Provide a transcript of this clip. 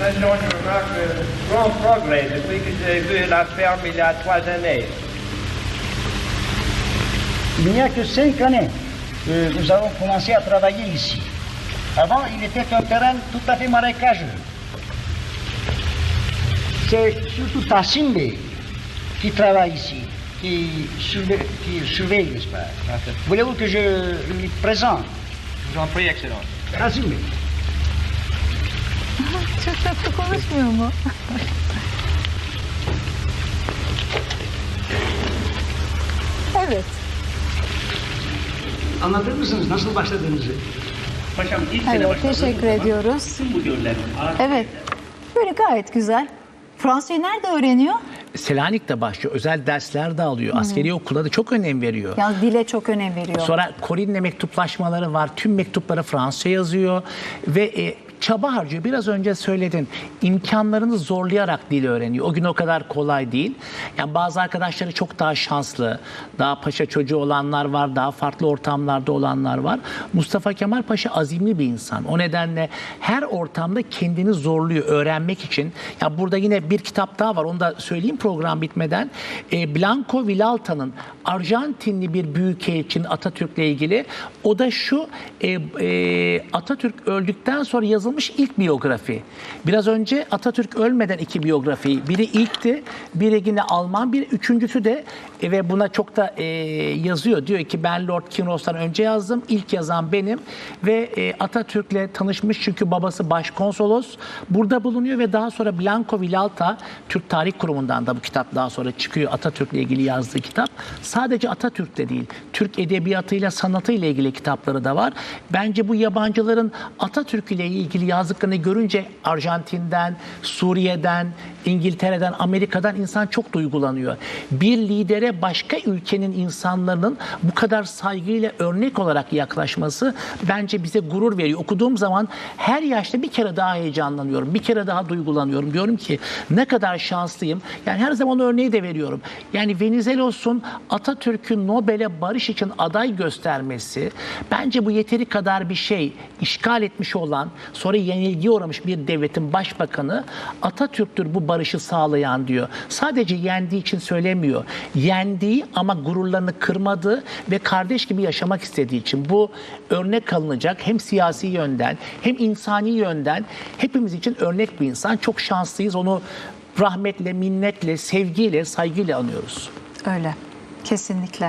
Président, je remarque un grand progrès depuis que j'ai vu la ferme il y a trois années. Il n'y a que cinq années que nous avons commencé à travailler ici. Avant, il était un terrain tout à fait marécageux. C'est surtout Tassim Bey qui travaille ici, qui surveille, qui surveille n'est-ce pas? Voulez-vous que je lui présente? Je vous en prie, Excellence. Tassim Bey. Çok tatlı konuşmuyor mu? evet. Anlatır mısınız nasıl başladığınızı? Paşam ilk sene Evet, başladığım teşekkür zaman ediyoruz. Tüm bu göllerin Arap Evet. Böyle gayet güzel. Fransızcayı nerede öğreniyor? Selanik'te başlıyor. Özel dersler de alıyor. Askeri okulda da çok önem veriyor. Ya dile çok önem veriyor. Sonra Corinne'le mektuplaşmaları var. Tüm mektupları Fransızca yazıyor ve e, çaba harcıyor. Biraz önce söyledin. İmkanlarını zorlayarak dil öğreniyor. O gün o kadar kolay değil. Yani bazı arkadaşları çok daha şanslı. Daha paşa çocuğu olanlar var. Daha farklı ortamlarda olanlar var. Mustafa Kemal Paşa azimli bir insan. O nedenle her ortamda kendini zorluyor öğrenmek için. Ya burada yine bir kitap daha var. Onu da söyleyeyim program bitmeden. E, Blanco Villalta'nın Arjantinli bir büyükelçinin Atatürk'le ilgili. O da şu e, e, Atatürk öldükten sonra yazılmış ilk biyografi. Biraz önce Atatürk ölmeden iki biyografi. Biri ilkti, biri yine Alman, bir üçüncüsü de e, ve buna çok da e, yazıyor. Diyor ki ben Lord Kinross'tan önce yazdım. İlk yazan benim ve e, Atatürk'le tanışmış çünkü babası başkonsolos burada bulunuyor ve daha sonra Blanco Villalta Türk Tarih Kurumu'ndan da bu kitap daha sonra çıkıyor. Atatürk'le ilgili yazdığı kitap. Sadece Atatürk'te değil, Türk edebiyatıyla, sanatıyla ilgili kitapları da var. Bence bu yabancıların Atatürk ile ilgili yazdıklarını görünce Arjantin'den, Suriye'den, İngiltere'den, Amerika'dan insan çok duygulanıyor. Bir lidere başka ülkenin insanların bu kadar saygıyla örnek olarak yaklaşması bence bize gurur veriyor. Okuduğum zaman her yaşta bir kere daha heyecanlanıyorum. Bir kere daha duygulanıyorum. Diyorum ki ne kadar şanslıyım. Yani her zaman örneği de veriyorum. Yani Venizelos'un Atatürk'ün Nobel'e barış için aday göstermesi bence bu yeteri kadar bir şey. İşgal etmiş olan, sonra yenilgiye uğramış bir devletin başbakanı Atatürk'tür bu barışı sağlayan diyor. Sadece yendiği için söylemiyor. Yendiği ama gururlarını kırmadığı ve kardeş gibi yaşamak istediği için bu örnek alınacak hem siyasi yönden hem insani yönden hepimiz için örnek bir insan. Çok şanslıyız. Onu rahmetle, minnetle, sevgiyle, saygıyla anıyoruz. Öyle. Kesinlikle.